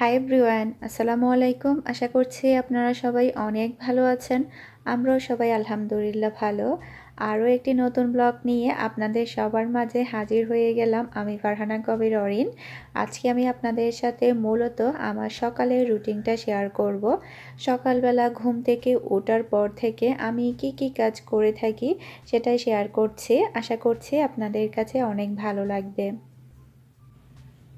Hi everyone, আসসালামু আলাইকুম। আশা করছি আপনারা সবাই অনেক ভালো আছেন। আমরাও সবাই আলহামদুলিল্লাহ ভালো। আরও একটি নতুন ব্লগ নিয়ে আপনাদের সবার মাঝে হাজির হয়ে গেলাম আমি ফারহানা কবির অরিন। আজকে আমি আপনাদের সাথে মূলত আমার সকালের রুটিনটা শেয়ার করব। সকালবেলা ঘুম থেকে ওঠার পর থেকে আমি কি কি কাজ করে থাকি সেটাই শেয়ার করছি। আশা করছি আপনাদের কাছে অনেক ভালো লাগবে।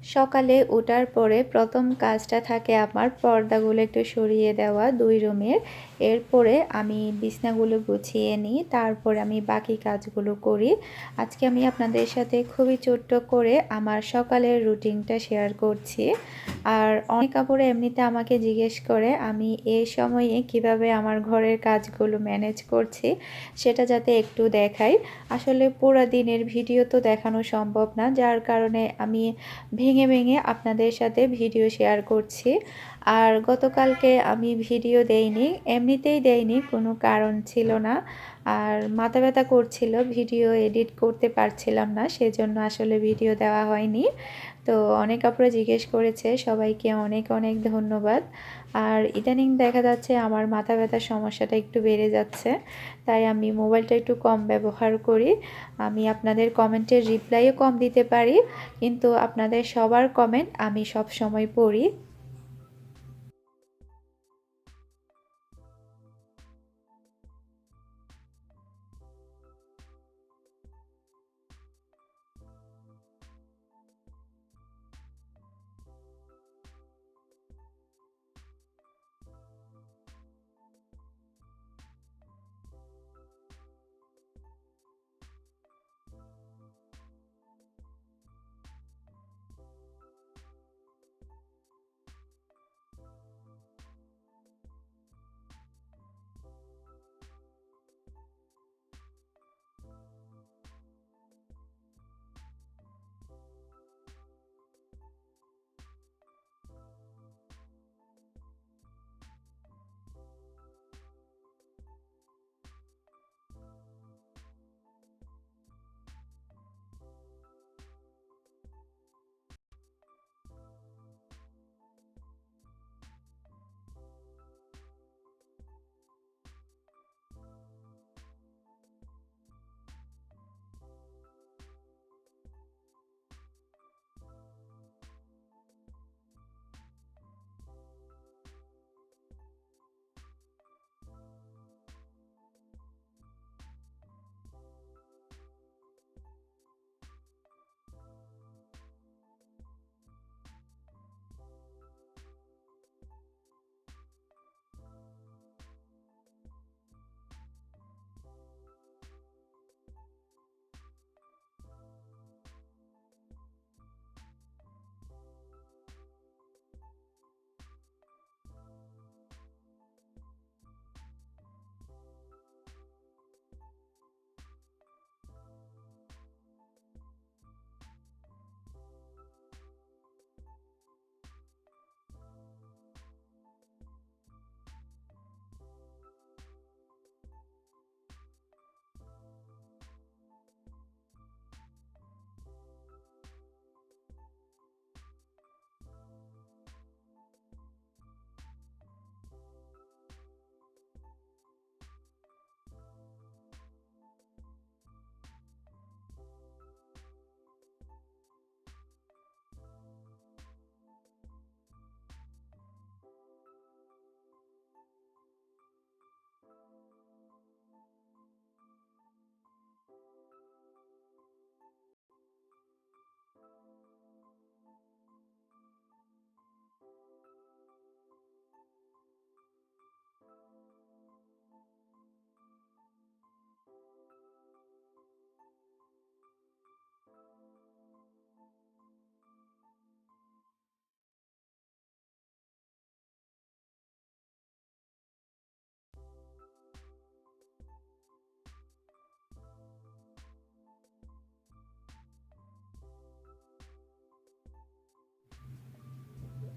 সকালে ওঠার পরে প্রথম কাজটা থাকে আমার পর্দাগুলো একটু সরিয়ে দেওয়া দুই রুমের। এরপরে আমি বিছনাগুলো গুছিয়ে নিই, তারপরে আমি বাকি কাজগুলো করি। আজকে আমি আপনাদের সাথে খুবই ছোট্ট করে আমার সকালের রুটিনটা শেয়ার করছি। আর অনেক কাপড়ে এমনিতে আমাকে জিজ্ঞেস করে, আমি এই সময়ে কীভাবে আমার ঘরের কাজগুলো ম্যানেজ করছি? সেটা যাতে একটু দেখাই। আসলে পুরো দিনের ভিডিও তো দেখানো সম্ভব না, যার কারণে আমি ভেঙে ভেঙে আপনাদের সাথে ভিডিও শেয়ার করছি। আর গতকালকে আমি ভিডিও দেইনি, এমনিতেই দেইনি, কোনো কারণ ছিল না। আর মাথা ব্যথা করছিল, ভিডিও এডিট করতে পারছিলাম না, সেজন্য আসলে ভিডিও দেওয়া হয়নি। তো অনেক আপনারা জিজ্ঞেস করেছে, সবাইকে অনেক অনেক ধন্যবাদ। আর ইদানিং দেখা যাচ্ছে আমার মাথা ব্যথার সমস্যাটা একটু বেড়ে যাচ্ছে, তাই আমি মোবাইলটা একটু কম ব্যবহার করি। আমি আপনাদের কমেন্টের রিপ্লাইও কম দিতে পারি, কিন্তু আপনাদের সবার কমেন্ট আমি সব সময় পড়ি।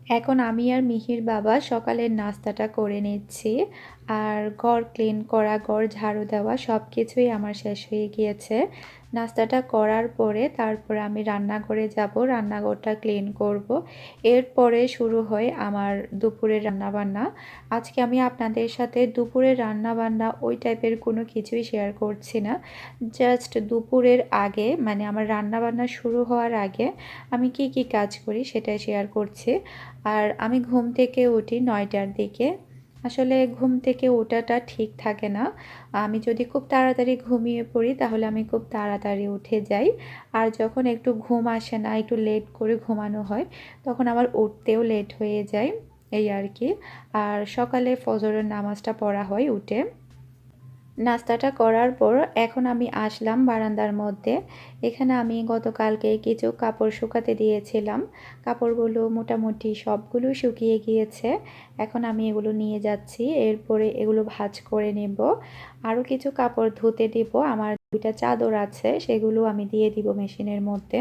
এখন আমি আর মিহির বাবা সকালের নাস্তাটা করে নিচ্ছি। আর ঘর ক্লিন করা, ঘর ঝাড়ু দেওয়া সব কিছুই আমার শেষ হয়ে গিয়েছে। নাস্তাটা করার পরে তারপরে আমি রান্নাঘরে যাব, রান্নাঘরটা ক্লিন করব। এরপরে শুরু হয় আমার দুপুরের রান্নাবান্না। আজকে আমি আপনাদের সাথে দুপুরের রান্নাবান্না ওই টাইপের কোনো কিছুই শেয়ার করছি না। জাস্ট দুপুরের আগে মানে আমার রান্নাবান্না শুরু হওয়ার আগে আমি কি কি কাজ করি সেটাই শেয়ার করছি। আর আমি ঘুম থেকে উঠি নয়টার দিকে। আসলে ঘুম থেকে ওঠাটা ঠিক থাকে না। আমি যদি খুব তাড়াতাড়ি ঘুমিয়ে পড়ি, তাহলে আমি খুব তাড়াতাড়ি উঠে যাই। আর যখন একটু ঘুম আসে না, একটু লেট করে ঘুমানো হয়, তখন আমার উঠতেও লেট হয়ে যায়, এই আর কি। আর সকালে ফজরের নামাজটা পড়া হয় উঠে। নাস্তাটা করার পর এখন আমি আসলাম বারান্দার মধ্যে। এখানে আমি গতকালকে কিছু কাপড় শুকাতে দিয়েছিলাম। কাপড়গুলো মোটামুটি সবগুলো শুকিয়ে গিয়েছে। এখন আমি এগুলো নিয়ে যাচ্ছি। এরপরে এগুলো ভাজ করে নেব। আরও কিছু কাপড় ধুতে দিব। আমার দুইটা চাদর আছে। সেগুলো আমি দিয়ে দিব মেশিনের মধ্যে।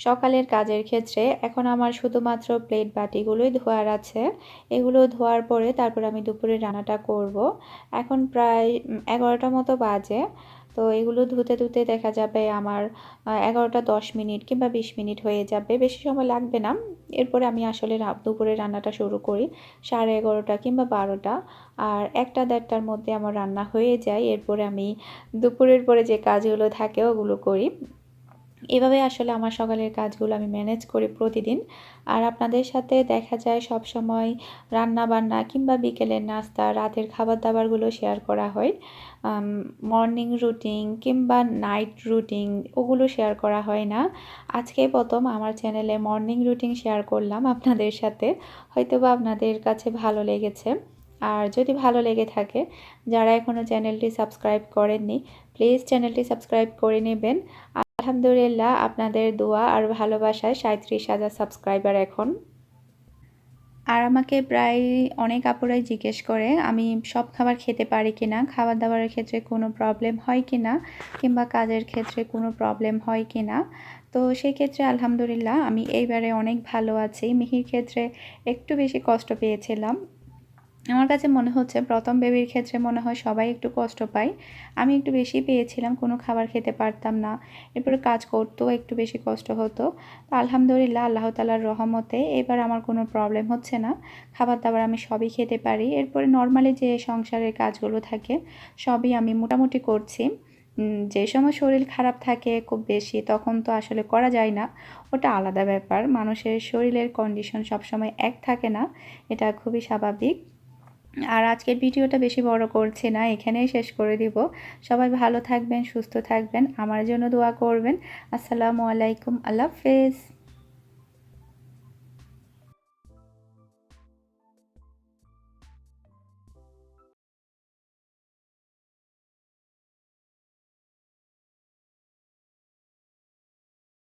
সকালের কাজের ক্ষেত্রে এখন আমার শুধুমাত্র প্লেট বাটিগুলোই ধোয়ার আছে। এগুলো ধোয়ার পরে তারপর আমি দুপুরে রান্নাটা করব। এখন প্রায় এগারোটা মতো বাজে। তো এগুলো ধুতে ধুতে দেখা যাবে আমার এগারোটা দশ মিনিট কিংবা বিশ মিনিট হয়ে যাবে। বেশি সময় লাগবে না। এরপরে আমি আসলে দুপুরে রান্নাটা শুরু করি সাড়ে এগারোটা কিংবা বারোটা। আর একটা দেড়টার মধ্যে আমার রান্না হয়ে যায়। এরপরে আমি দুপুরের পরে যে কাজগুলো থাকে ওগুলো করি। এভাবে আসলে আমার সকালের কাজগুলো আমি ম্যানেজ করি প্রতিদিন। আর আপনাদের সাথে দেখা যায় সব সময় রান্না বান্না কিংবা বিকেলের নাস্তা, রাতের খাবার দাবারগুলো শেয়ার করা হয়। মর্নিং রুটিন কিংবা নাইট রুটিন ওগুলো শেয়ার করা হয় না। আজকে প্রথম আমার চ্যানেলে মর্নিং রুটিন শেয়ার করলাম আপনাদের সাথে। হয়তো বা আপনাদের কাছে ভালো লেগেছে। আর যদি ভালো লেগে থাকে, যারা এখনও চ্যানেলটি সাবস্ক্রাইব করেননি প্লিজ চ্যানেলটি সাবস্ক্রাইব করে নেবেন। আলহামদুলিল্লাহ, আপনাদের দোয়া আর ভালোবাসায় সাঁত্রিশ হাজার সাবস্ক্রাইবার এখন। আর আমাকে প্রায় অনেক আপুরাই জিজ্ঞেস করে, আমি সব খাবার খেতে পারি কি না খাবার দাবারের ক্ষেত্রে কোনো প্রবলেম হয় কি না কিংবা কাজের ক্ষেত্রে কোনো প্রবলেম হয় কি না তো সেই ক্ষেত্রে আলহামদুলিল্লাহ, আমি এইবারে অনেক ভালো আছি। মিহির ক্ষেত্রে একটু বেশি কষ্ট পেয়েছিলাম। আমার কাছে মনে হচ্ছে প্রথম বেবির ক্ষেত্রে মনে হয় সবাই একটু কষ্ট পায়। আমি একটু বেশি পেয়েছিলাম, কোনো খাবার খেতে পারতাম না। এরপরে কাজ করতেও একটু বেশি কষ্ট হতো। তো আলহামদুলিল্লাহ, আল্লাহ তালার রহমতে এবার আমার কোনো প্রবলেম হচ্ছে না। খাবার দাবার আমি সবই খেতে পারি। এরপরে নর্মালি যে সংসারের কাজগুলো থাকে, সবই আমি মোটামুটি করছি। যে সময় শরীর খারাপ থাকে খুব বেশি, তখন তো আসলে করা যায় না। ওটা আলাদা ব্যাপার। মানুষের শরীরের কন্ডিশন সবসময় এক থাকে না। এটা খুবই স্বাভাবিক। আর আজকের ভিডিওটা বেশি বড় করছি না, এখানেই শেষ করে দিব। সবাই ভালো থাকবেন, সুস্থ থাকবেন, আমার জন্য দোয়া করবেন। আসসালামু আলাইকুম, আল্লাহ হাফেজ।